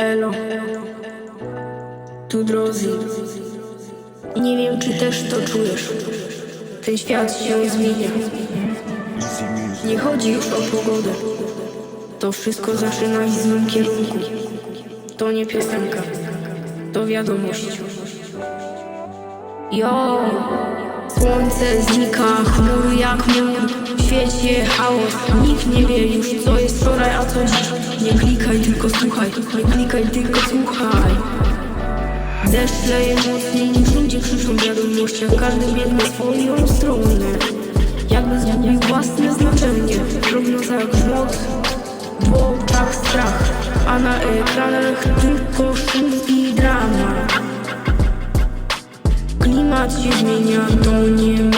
Elo, tu Drozy. Nie wiem, czy też to czujesz. Ten świat się zmienia. Nie chodzi już o pogodę. To wszystko zaczyna w złym kierunku. To nie piosenka, to wiadomość. Jo, słońce znika, chmury jak mur, świecie chaos. Nikt nie wie już, co jest wczoraj, a co dziś. Nie klikaj, tylko słuchaj, nie klikaj, tylko słuchaj. Deszcz leje mocniej niż ludzie krzyczą w wiadomościach, każdy biegnie swoją stronę. Jakby zgubił własne znaczenie, prognoza jak grzmot, w oczach strach, a na ekranach tylko szum i drama. Klimat się zmienia, to nie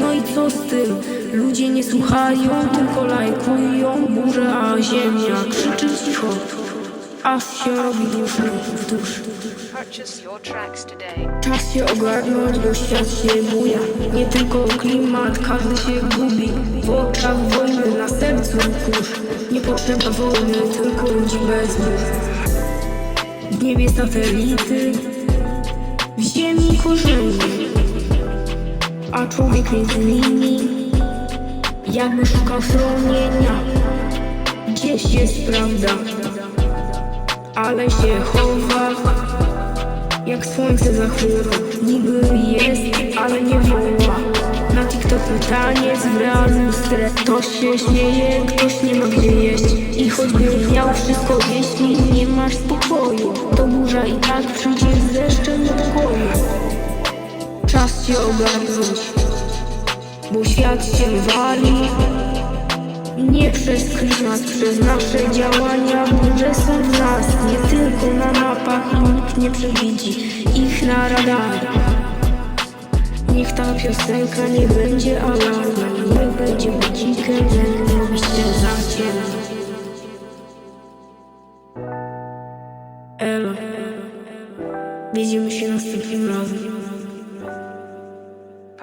No i co z tym? Ludzie nie słuchają, tylko lajkują Burza, a ziemia krzyczy cicho. Aż się robi duszno. W duszy. Czas się ogarnąć, bo świat się buja. Nie tylko klimat, każdy się gubi. W oczach wojny, na sercu kurz. Nie potrzeba wojny, tylko ludzi bez W niebie satelity. W ziemi korzenie A człowiek między nimi Jakby szukał schronienia Gdzieś jest prawda Ale się chowa jak słońce za chmurą. Niby jest, ale nie woła. Na TikToku taniec, w realu stres Ktoś się śmieje, ktoś nie ma gdzie jeść. I choćby miał wszystko, jeśli nie masz spokoju. To burza i tak przyjdzie z deszczem do pokoju Czas się ogarnąć Bo świat się wali. Nie przez klimat, przez nasze działania Burze są w nas, nie tylko na mapach nikt nie przewidzi ich na radarach. Niech ta piosenka nie będzie alarmem Niech będzie budzikiem, żebyście zacięli Elo. Widzimy się następnym razem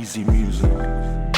easy music.